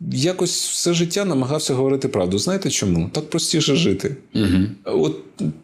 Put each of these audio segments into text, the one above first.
Якось все життя намагався говорити правду. Знаєте чому? Так простіше жити. Угу. От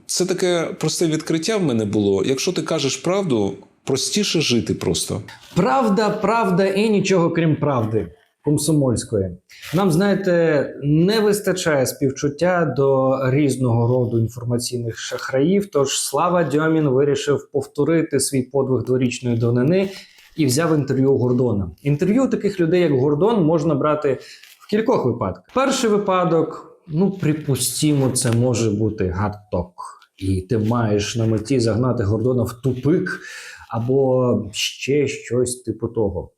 це таке просте відкриття в мене було. Якщо ти кажеш правду, простіше жити просто. Правда, правда і нічого крім правди. Комсомольської. Нам, знаєте, не вистачає співчуття до різного роду інформаційних шахраїв. Тож Слава Дьомін вирішив повторити свій подвиг дворічної давнини і взяв інтерв'ю у Гордона. Інтерв'ю таких людей, як Гордон, можна брати в кількох випадках. Перший випадок, ну припустімо, це може бути гатток. І ти маєш на меті загнати Гордона в тупик або ще щось типу того.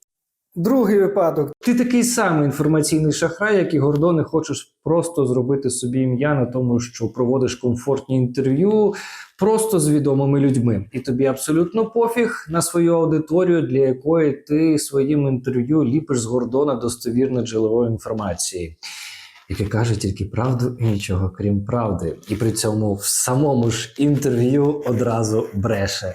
Другий випадок. Ти такий самий інформаційний шахрай, як і Гордон, хочеш просто зробити собі ім'я на тому, що проводиш комфортні інтерв'ю просто з відомими людьми. І тобі абсолютно пофіг на свою аудиторію, для якої ти своїм інтерв'ю ліпиш з Гордона достовірно джерело інформації. Яке каже тільки правду і нічого крім правди, і при цьому в самому ж інтерв'ю одразу бреше.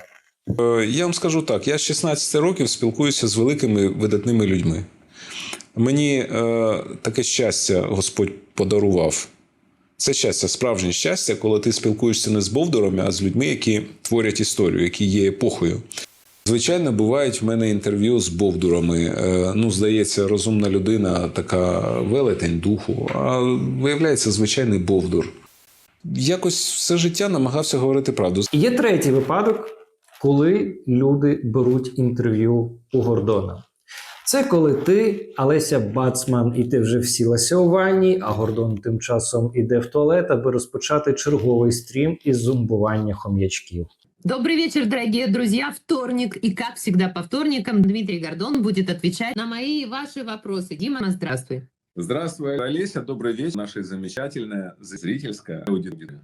Е, Я вам скажу так: я з 16 років спілкуюся з великими видатними людьми. Мені е, таке щастя Господь подарував. Це щастя, справжнє щастя, коли ти спілкуєшся не з Бовдурами, а з людьми, які творять історію, які є епохою. Звичайно, бувають в мене інтерв'ю з Бовдурами. Е, Ну, здається, розумна людина, така велетень духу, а виявляється звичайний Бовдур. Якось все життя намагався говорити правду. Є третій випадок, коли люди беруть інтерв'ю у Гордона. Це коли ти, Олеся Бацман, і ти вже всілася у ванні, а Гордон тим часом іде в туалет, аби розпочати черговий стрім із зумбування хом'ячків. Добрый вечер, дорогие друзья. Вторник. И, как всегда, по вторникам Дмитрий Гордон будет отвечать на мои и ваши вопросы. Дима, здравствуй. Здравствуй, Олеся. Добрый вечер. Наша замечательная зрительская аудитория.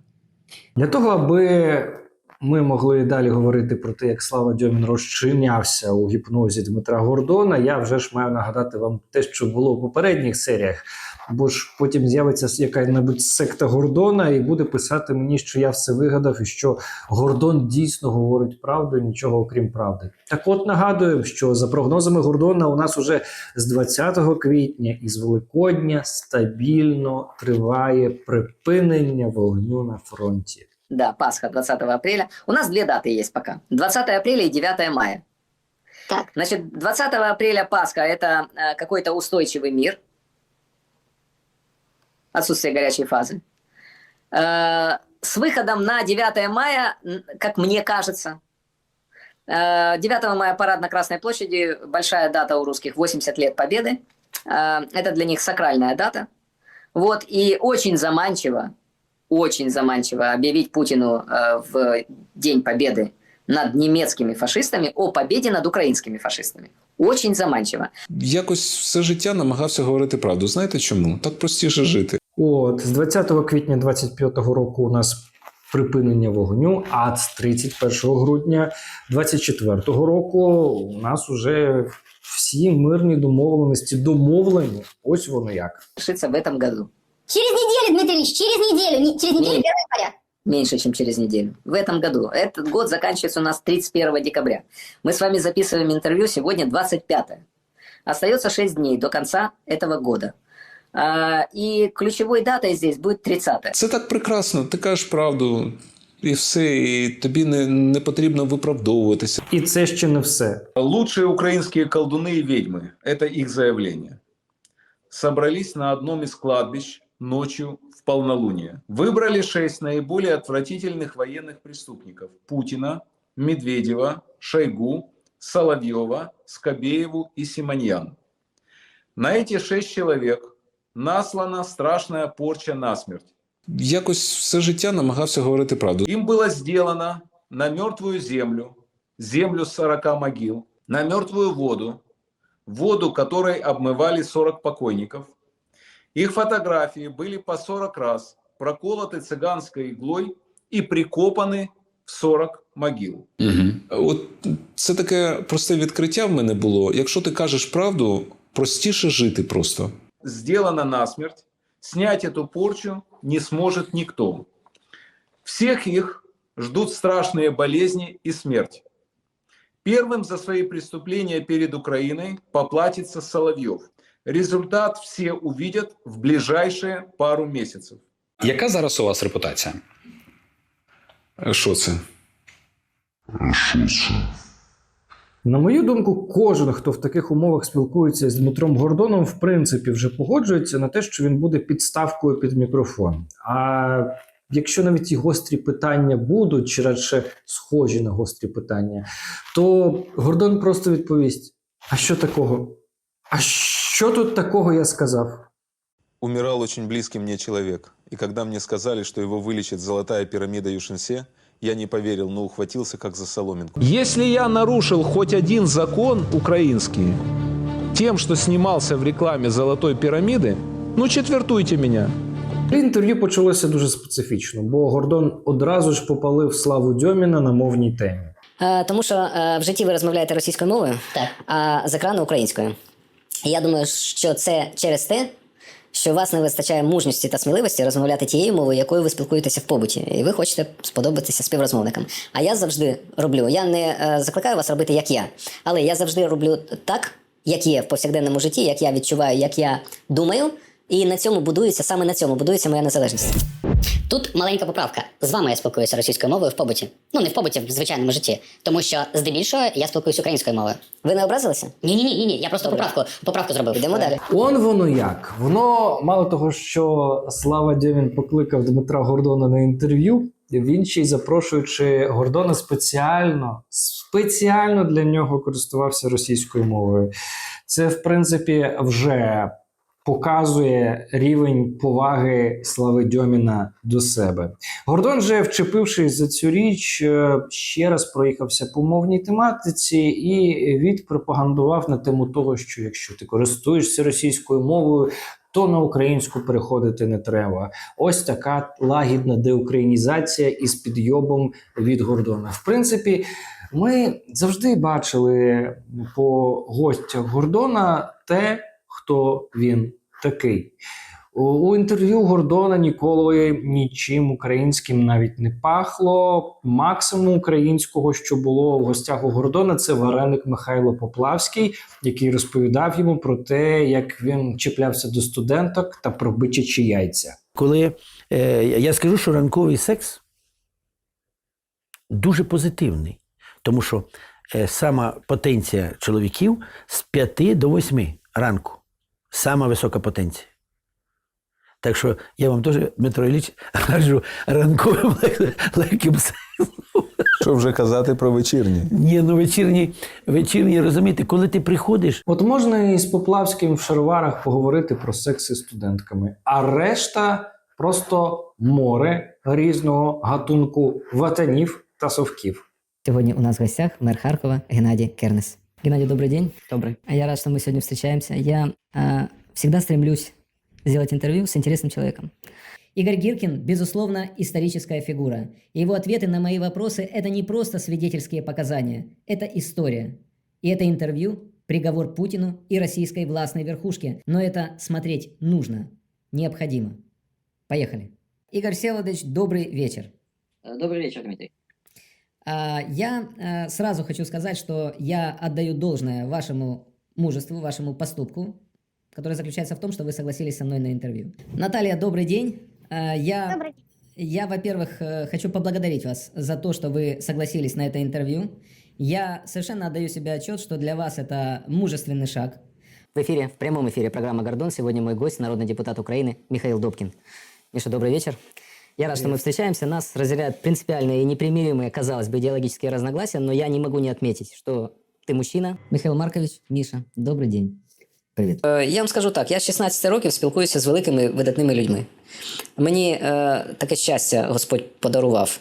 Для того, аби ми могли далі говорити про те, як Слава Дьомін розчинявся у гіпнозі Дмитра Гордона, я вже ж маю нагадати вам те, що було в попередніх серіях. Бо ж потім з'явиться яка-небудь секта Гордона і буде писати мені, що я все вигадав, і що Гордон дійсно говорить правду, нічого окрім правди. Так от нагадую, що за прогнозами Гордона у нас уже з 20 квітня і з Великодня стабільно триває припинення вогню на фронті. Да, Пасха 20 апреля. У нас две даты есть пока. 20 апреля и 9 мая. Так. Значит, 20 апреля Пасха – это э, какой-то устойчивый мир. Отсутствие горячей фазы. Э, с выходом на 9 мая, как мне кажется, э, 9 мая парад на Красной площади, большая дата у русских, 80 лет Победы. Э, это для них сакральная дата. Вот, и очень заманчиво, очень заманчиво объявить Путину э, в День Победы над немецкими фашистами о победе над украинскими фашистами. Очень заманчиво. Якось все життя намагався говорити правду. Знаєте чому? Так простіше жити. От з 20 квітня 25-го року у нас припинення вогню, а з 31 грудня 24-го року у нас уже всі мирні домовленості домовлені. Ось воно як. Решится в этом году. Через неделю, Дмитрий Ильич, через неделю. Не- через неделю 1 Нет. января. Меньше, чем через неделю. В этом году. Этот год заканчивается у нас 31 декабря. Мы с вами записываем интервью сегодня 25 Остается 6 дней до конца этого года. А, И ключевой датой здесь будет 30 Це так прекрасно. Ти кажеш правду, і все, і тобі не, не потрібно виправдовуватися. І це ще не все. Лучшие украинские колдуны и ведьмы – это их заявление. Собрались на одном из кладбищ ночью в полнолуние. Выбрали шесть наиболее отвратительных военных преступников – Путина, Медведева, Шойгу, Соловьева, Скобееву и Симоньян. На эти шесть человек наслана страшная порча насмерть. Якось все життя намагався говорити правду. Им было сделано на мертвую землю, землю 40 могил, на мертвую воду, воду которой обмывали 40 покойников. Их фотографии были по 40 раз проколоты цыганской иглой и прикопаны в 40 могил. Угу. От це таке просте відкриття в мене було. Якщо ти кажеш правду, простіше жити просто. Сделано насмерть, снять эту порчу не сможет никто. Всех их ждут страшные болезни и смерть. Первым за свои преступления перед Украиной поплатится Соловьев. Результат все увидят в ближайшие пару месяцев. Яка зараз у вас репутація? Е, Що це? На мою думку, кожен, хто в таких умовах спілкується з Дмитром Гордоном, в принципі, вже погоджується на те, що він буде підставкою під мікрофон. А якщо навіть і гострі питання будуть, чи радше схожі на гострі питання, то Гордон просто відповість: А що такого? А що тут такого я сказав? Умирал очень близкий мне человек. И когда мне сказали, что его вылечит золотая пирамида Юшинсе, я не поверил, но ухватился как за соломинку. Если я нарушил хоть один закон украинский тем, что снимался в рекламе «Золотой пирамиды», ну четвертуйте меня. Інтерв'ю почалося дуже специфічно, бо Гордон одразу ж попалив славу Дьоміна на мовній темі. Е, тому що е, в житті ви розмовляєте російською мовою, Так. а з екрану українською. Я думаю, що це через те, що у вас не вистачає мужності та сміливості розмовляти тією мовою, якою ви спілкуєтеся в побуті, і ви хочете сподобатися співрозмовникам. А я завжди роблю. Я не е, закликаю вас робити як я, але я завжди роблю так, як є в повсякденному житті, як я відчуваю, як я думаю. І на цьому будується, саме на цьому будується моя незалежність. Тут маленька поправка. З вами я спілкуюся російською мовою в побуті. Ну, не в побуті, в звичайному житті. Тому що здебільшого я спілкуюся українською мовою. Ви не образилися? Ні, ні, ні, ні. Я просто поправку, поправку зробив. Йдемо далі. Он воно як. Воно мало того, що Слава Дьомін покликав Дмитра Гордона на інтерв'ю. Він ще й запрошуючи Гордона спеціально, спеціально для нього користувався російською мовою. Це, в принципі, вже показує рівень поваги Слави Дьоміна до себе. Гордон же, вчепившись за цю річ, е, ще раз проїхався по мовній тематиці і відпропагандував на тему того, що якщо ти користуєшся російською мовою, то на українську переходити не треба. Ось така лагідна деукраїнізація із підйобом від Гордона. В принципі, ми завжди бачили по гостях Гордона те, хто він такий. У, інтерв'ю Гордона ніколи нічим українським навіть не пахло. Максимум українського, що було в гостях у Гордона, це вареник Михайло Поплавський, який розповідав йому про те, як він чіплявся до студенток та про бичачі яйця. коли е, я скажу, що ранковий секс дуже позитивний, тому що е, сама потенція чоловіків з 5 до 8 ранку. Сама висока потенція. Так що я вам теж, Дмитро Ілліч, раджу ранковим легким сексом. Що вже казати про вечірні? Ні, ну вечірні, вечірні, розумієте, коли ти приходиш, От можна і з Поплавським в шароварах поговорити про секс із студентками, а решта просто море різного гатунку ватанів та совків. Сегодня у нас в гостях мэр Харкова Геннадий Кернес. Геннадий, добрый день. Добрый. Я рад, что мы сегодня встречаемся. Я а, всегда стремлюсь сделать интервью с интересным человеком. Игорь Гиркин, безусловно, историческая фигура. И Его ответы на мои вопросы – это не просто свидетельские показания, это история. И это интервью – приговор Путину и российской властной верхушке. Но это смотреть нужно, необходимо. Поехали. Игорь Всеволодович, добрый вечер. Добрий вечір, Дмитрий. А, Я а, сразу хочу сказать, что я отдаю должное вашему мужеству, вашему поступку, который заключается в том, что вы согласились со мной на интервью. Наталья, добрый день. А, Я, Добрый я во-первых, э, хочу поблагодарить вас за то, что вы согласились на это интервью. Я совершенно отдаю себе отчет, что для вас это мужественный шаг. В эфире, в прямом эфире программа «Гордон». Сегодня мой гость, народный депутат Украины Михаил Добкин. Миша, добрый вечер. Я рад, что мы встречаемся. Нас разделяют принципиальные и непримиримые, казалось бы, идеологические разногласия, но я не могу не отметить, что ты мужчина. Михаил Маркович, Миша, добрый день. Привет. Е, Я вам скажу так: я з 16 років спілкуюся з великими видатними людьми. Мені е, таке щастя Господь подарував.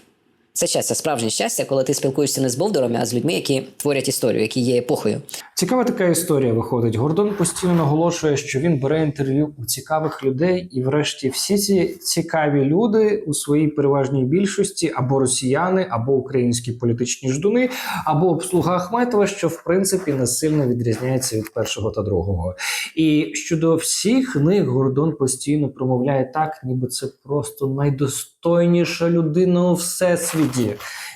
Це щастя, справжнє щастя, коли ти спілкуєшся не з бовдурами, а з людьми, які творять історію, які є епохою. Цікава така історія виходить. Гордон постійно наголошує, що він бере інтерв'ю у цікавих людей, і, врешті, всі ці цікаві люди у своїй переважній більшості або росіяни, або українські політичні ждуни, або обслуга Ахметова, що в принципі не сильно відрізняється від першого та другого. І щодо всіх них Гордон постійно промовляє так, ніби це просто найдостойніша людина у всесвіті.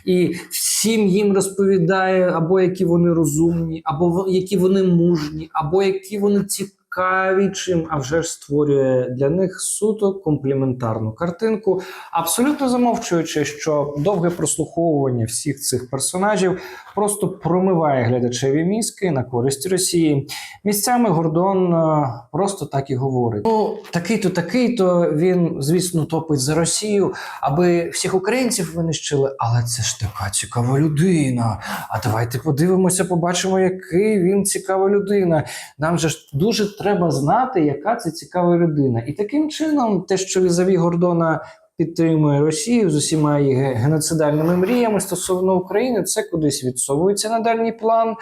І всім їм розповідає, або які вони розумні, або які вони мужні, або які вони ці цікавічим, а вже ж створює для них суто компліментарну картинку, абсолютно замовчуючи, що довге прослуховування всіх цих персонажів просто промиває глядачеві мізки на користь Росії. Місцями Гордон е, просто так і говорить: ну такий-то, такий-то він, звісно, топить за Росію, аби всіх українців винищили. Але це ж така цікава людина. А давайте подивимося, побачимо, який він цікава людина. Нам же ж дуже треба знати, яка це цікава людина. І таким чином, те, що візаві Гордона підтримує Росію з усіма її геноцидальними мріями стосовно України, це кудись відсовується на дальній план,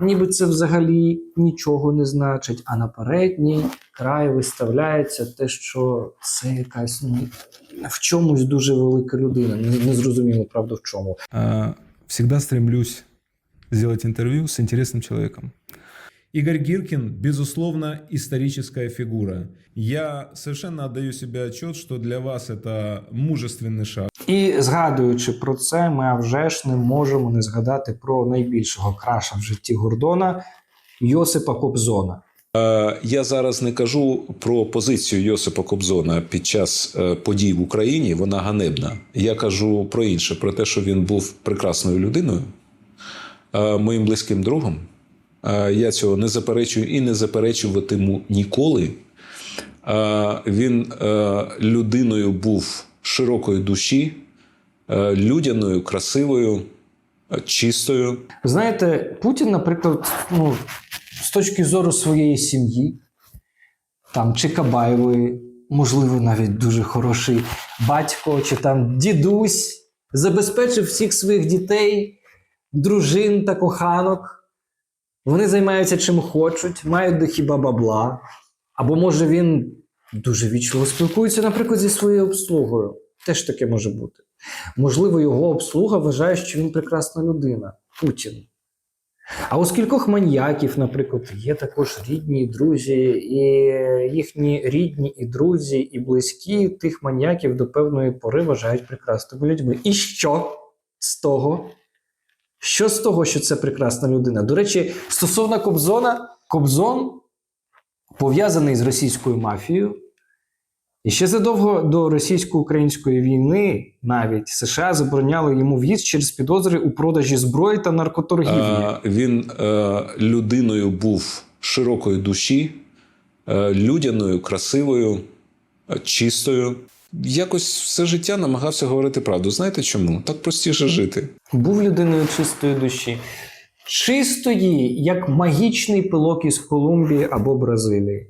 ніби це взагалі нічого не значить. А на передній край виставляється те, що це якась ну, в чомусь дуже велика людина. Не, зрозуміло, правда, в чому. Всегда стремлюсь сделать интервью с интересным человеком. Игорь Гиркин, безусловно, историческая фигура. Я совершенно отдаю себе отчет, что для вас это мужественный шаг. І згадуючи про це, ми а вже ж не можемо не згадати про найбільшого краша в житті Гордона Йосипа Кобзона. Е, Я зараз не кажу про позицію Йосипа Кобзона під час е, подій в Україні. Вона ганебна. Я кажу про інше, про те, що він був прекрасною людиною, е, моїм близьким другом. Я цього не заперечую і не заперечуватиму ніколи. Він людиною був широкої душі, людяною, красивою, чистою. Знаєте, Путін, наприклад, ну, з точки зору своєї сім'ї, там чи Кабаєвої, можливо, навіть дуже хороший батько, чи там дідусь, забезпечив всіх своїх дітей, дружин та коханок. Вони займаються чим хочуть, мають до хіба бабла. Або може він дуже вічливо спілкується, наприклад, зі своєю обслугою. Теж таке може бути. Можливо, його обслуга вважає, що він прекрасна людина Путін. А у скількох маньяків, наприклад, є також рідні і друзі, і їхні рідні і друзі, і близькі тих маньяків до певної пори вважають прекрасними людьми. І що з того? Що з того, що це прекрасна людина? До речі, стосовно Кобзона, Кобзон пов'язаний з російською мафією. І ще задовго до російсько-української війни навіть США забороняли йому в'їзд через підозри у продажі зброї та наркоторгівлі. Е, Він е, людиною був широкої душі, е, людяною, красивою, е, чистою. Якось все життя намагався говорити правду. Знаєте чому? Так простіше жити. Був людиною чистої душі. Чистої, як магічний пилок із Колумбії або Бразилії.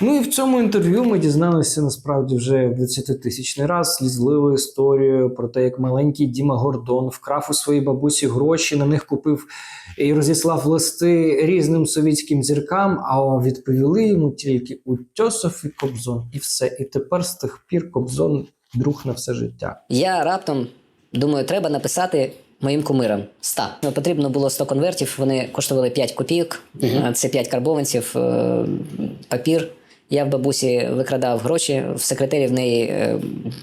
Ну і в цьому інтерв'ю ми дізналися насправді вже в 20-тисячний раз слізливу історію про те, як маленький Діма Гордон вкрав у своїй бабусі гроші, на них купив і розіслав листи різним совітським зіркам, а відповіли йому тільки Утьосов і Кобзон. І все. І тепер з тих пір Кобзон друг на все життя. Я раптом думаю, треба написати моїм кумирам 100. Ну, Потрібно було 100 конвертів, вони коштували 5 копійок, А це 5 карбованців, е, папір. Я в бабусі викрадав гроші, в секретарі в неї е,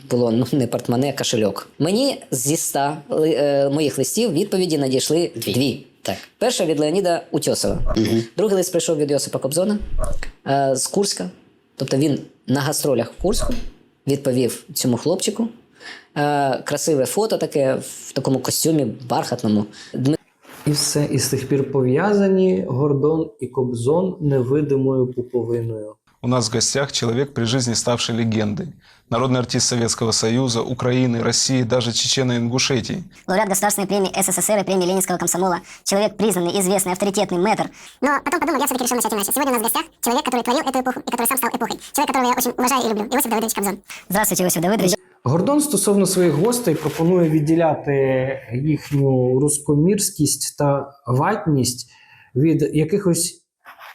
було ну, не портмоне, а кошельок. Мені зі 100 ли- е, моїх листів відповіді надійшли дві. Так. Перша від Леоніда Утьосова. Другий лист прийшов від Йосипа Кобзона е, з Курська. Тобто він на гастролях в Курську відповів цьому хлопчику. Е, красиве фото таке в такому костюмі бархатному. І все, і з тих пір пов'язані Гордон і Кобзон невидимою пуповиною. У нас в гостях человек, при жизни ставший легендой. Народный артист Советского Союза, Украины, России, даже Чечено-Ингушетии. Лауреат Государственной премии СССР и премии Ленинского комсомола. Человек признанный, известный, авторитетный, мэтр. Но потом подумал, я все-таки решил начать иначе. Сегодня у нас в гостях человек, который творил эту эпоху и который сам стал эпохой. Человек, которого я очень уважаю и люблю. Иосиф Давыдович Кобзон. Здравствуйте, Иосиф Давыдович. Гордон стосовно своїх гостей пропонує відділяти їхню рускомірськість та ватність від якихось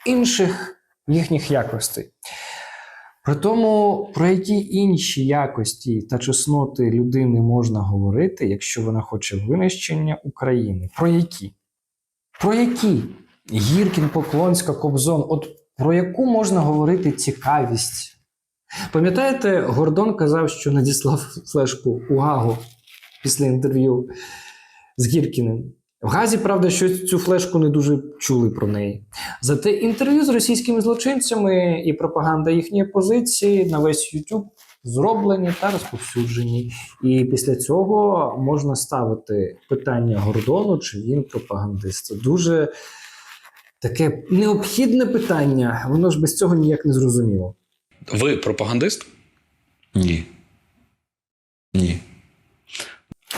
інших їхніх якостей. При тому, про які інші якості та чесноти людини можна говорити, якщо вона хоче винищення України? Про які? Про які? Гіркін, Поклонська, Кобзон. От про яку можна говорити цікавість? Пам'ятаєте, Гордон казав, що надіслав флешку у після інтерв'ю з Гіркіним. В Газі, правда, щось цю флешку не дуже чули про неї. Зате інтерв'ю з російськими злочинцями і пропаганда їхньої позиції на весь YouTube зроблені та розповсюджені. І після цього можна ставити питання Гордону, чи він пропагандист. Це дуже таке необхідне питання, воно ж без цього ніяк не зрозуміло. Ви пропагандист? Ні. Ні.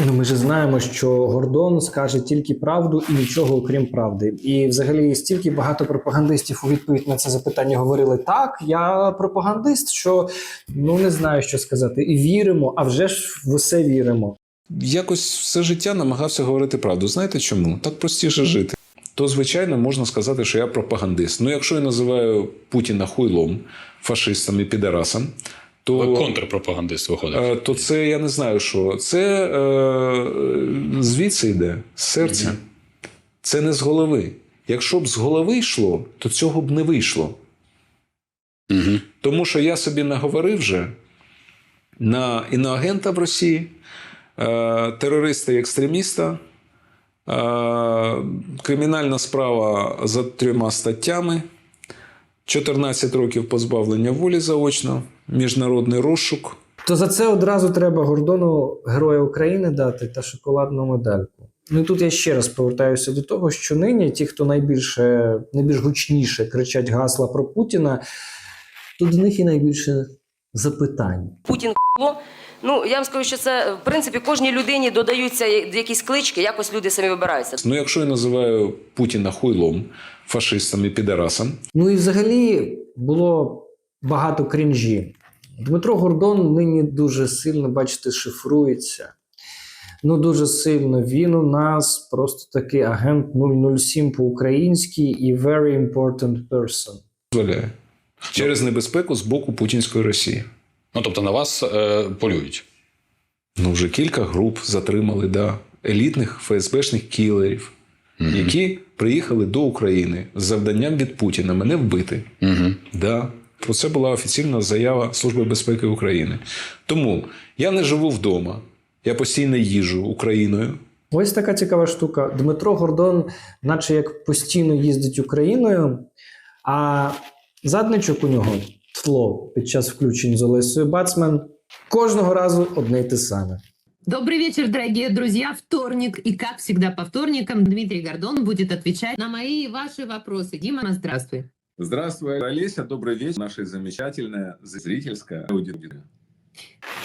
Ну, ми ж знаємо, що Гордон скаже тільки правду і нічого окрім правди. І взагалі стільки багато пропагандистів у відповідь на це запитання говорили: так, я пропагандист, що ну не знаю, що сказати. І віримо, а вже ж в усе віримо. Якось все життя намагався говорити правду. Знаєте чому? Так простіше жити. То, звичайно, можна сказати, що я пропагандист. Ну, якщо я називаю Путіна хуйлом, фашистом і підарасом, то, Ви контрпропагандист виходить. е, то це я не знаю, що. Це е, звідси йде, з серця. Мгм. Це не з голови. Якщо б з голови йшло, то цього б не вийшло. Угу. Тому що я собі наговорив вже на іноагента в Росії, е, терориста і екстреміста, е, кримінальна справа за трьома статтями, 14 років позбавлення волі заочно, міжнародний розшук. То за це одразу треба Гордону Героя України дати та шоколадну медальку. Ну і тут я ще раз повертаюся до того, що нині ті, хто найбільше, найбільш гучніше кричать гасла про Путіна, то до них і найбільше запитань. Путін. Ну я вам скажу, що це в принципі кожній людині додаються якісь клички, якось люди самі вибираються. Ну, якщо я називаю Путіна хуйлом, фашистом і підарасом, Ну і взагалі було багато крінжі. Дмитро Гордон нині дуже сильно, бачите, шифрується. Ну, дуже сильно. Він у нас просто такий агент 007 по-українськи і very important person. дозволяє через небезпеку з боку путінської Росії. Ну тобто на вас е, полюють. Ну, вже кілька груп затримали, да, елітних ФСБшних кілерів, Мгм. які приїхали до України з завданням від Путіна мене вбити. Угу. Да. Про це була офіційна заява Служби безпеки України. Тому я не живу вдома, я постійно їжу Україною. Ось така цікава штука. Дмитро Гордон, наче як постійно їздить Україною, а задничок у нього тло під час включень з Олесою Бацмен кожного разу одне й те саме. Добрый вечер, дорогие друзья. Вторник. И как всегда по вторникам Дмитрий Гордон будет отвечать на мои и ваши вопросы. Дима, здравствуй. Здравствуй, Олеся. Добрый вечер. Наша замечательная зрительская аудитория.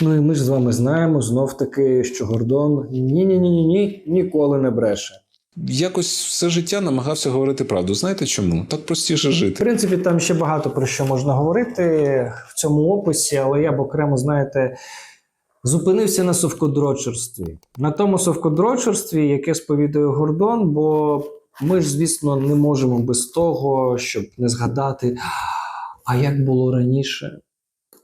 Ну і ми ж з вами знаємо знов таки, що Гордон ні ні ні ні ні ніколи не бреше. Якось все життя намагався говорити правду. Знаєте чому? Так простіше жити. В принципі, там ще багато про що можна говорити в цьому описі, але я б окремо, знаєте, зупинився на совкодрочерстві. На тому совкодрочерстві, яке сповідує Гордон, бо ми ж, звісно, не можемо без того, щоб не згадати, а як було раніше,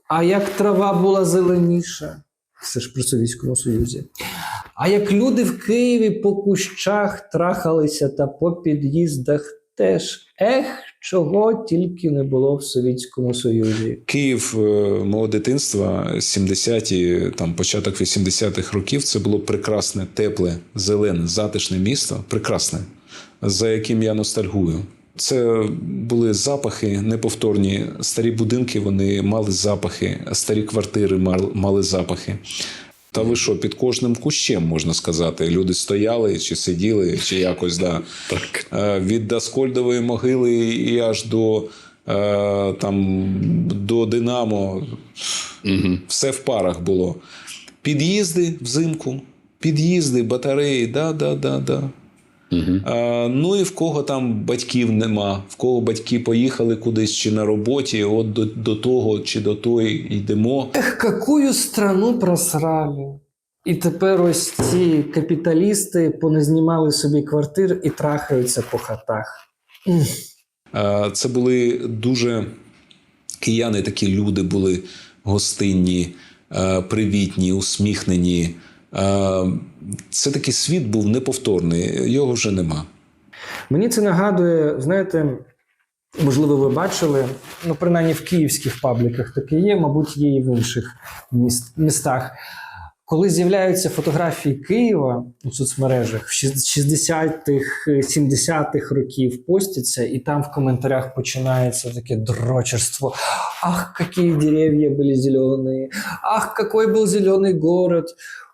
а як трава була зеленіша. Все ж при Совєтському Союзі. А як люди в Києві по кущах трахалися та по під'їздах теж. Ех, чого тільки не було в Совєтському Союзі. Київ е, мого дитинства, 70-ті, там початок 80-х років, це було прекрасне, тепле, зелене, затишне місто, прекрасне, за яким я ностальгую. Це були запахи неповторні. Старі будинки вони мали запахи, старі квартири мали запахи. Та ви що, під кожним кущем можна сказати? Люди стояли чи сиділи, чи якось да. Так. Е, від Даскольдової могили і аж до, е, там, до Динамо. Угу. Все в парах було. Під'їзди взимку, під'їзди, батареї, да, да, да, да. Угу. А, ну і в кого там батьків нема, в кого батьки поїхали кудись чи на роботі, от до, до того чи до тої йдемо. Ех, какую страну просрали. І тепер ось ці капіталісти поназнімали собі квартир і трахаються по хатах. Це були дуже кияни, такі люди були гостинні, е, привітні, усміхнені. Це такий світ був неповторний, його вже нема. Мені це нагадує, знаєте, можливо, ви бачили, ну, принаймні в київських пабліках таке є, мабуть, є і в інших міст, містах. Коли з'являються фотографії Києва у соцмережах в шіс- 60-х, 70-х років постяться, і там в коментарях починається таке дрочерство. Ах, які дерев'я були зелені, ах, який був зелений город.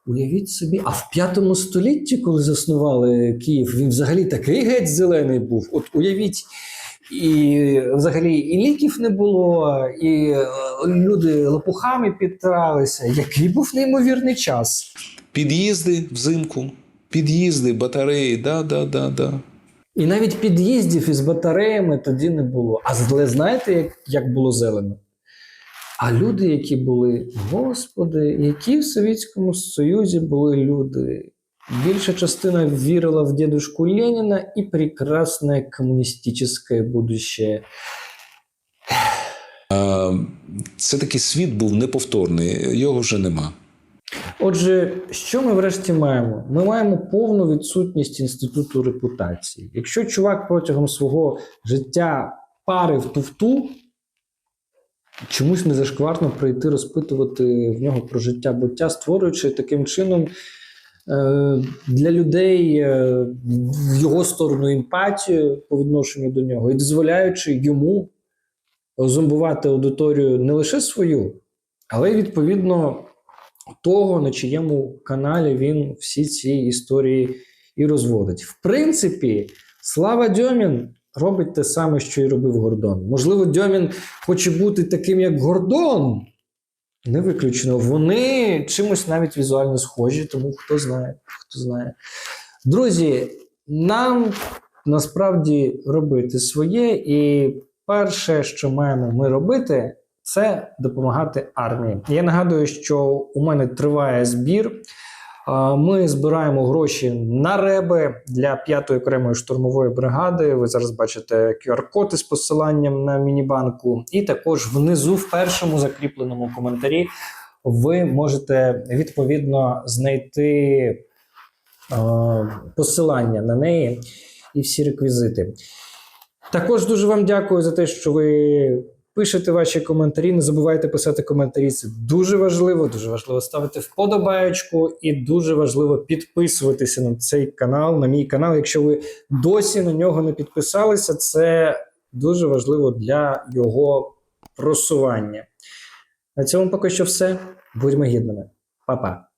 Уявіть собі, а в п'ятому столітті, коли заснували Київ, він взагалі такий геть зелений був. От уявіть, і взагалі і ліків не було, і е, люди лопухами підтиралися. Який був неймовірний час. Під'їзди взимку, під'їзди, батареї, да, да, да, да. І навіть під'їздів із батареями тоді не було. А зле знаєте, як, як було зелено? А люди, які були, господи, які в Совєтському Союзі були люди. Більша частина вірила в дедушку Леніна і прекрасне комуністичне будущее. Це такий світ був неповторний, його вже нема. Отже, що ми врешті маємо? Ми маємо повну відсутність інституту репутації. Якщо чувак протягом свого життя парив туфту, чомусь не зашкварно прийти розпитувати в нього про життя буття, створюючи таким чином для людей е, в його сторону емпатію по відношенню до нього і дозволяючи йому зомбувати аудиторію не лише свою, але й відповідно того, на чиєму каналі він всі ці історії і розводить. В принципі, Слава Дьомін робить те саме, що і робив Гордон. Можливо, Дьомін хоче бути таким, як Гордон. Не виключено. Вони чимось навіть візуально схожі, тому хто знає, хто знає. Друзі, нам насправді робити своє, і перше, що маємо ми робити, це допомагати армії. Я нагадую, що у мене триває збір. Ми збираємо гроші на реби для 5-ї окремої штурмової бригади. Ви зараз бачите QR-код із посиланням на мінібанку. І також внизу, в першому закріпленому коментарі, ви можете відповідно знайти посилання на неї і всі реквізити. Також дуже вам дякую за те, що ви пишете ваші коментарі. Не забувайте писати коментарі. Це дуже важливо. Дуже важливо ставити вподобаєчку і дуже важливо підписуватися на цей канал, на мій канал. Якщо ви досі на нього не підписалися, це дуже важливо для його просування. На цьому поки що все. Будьмо гідними. Па-па.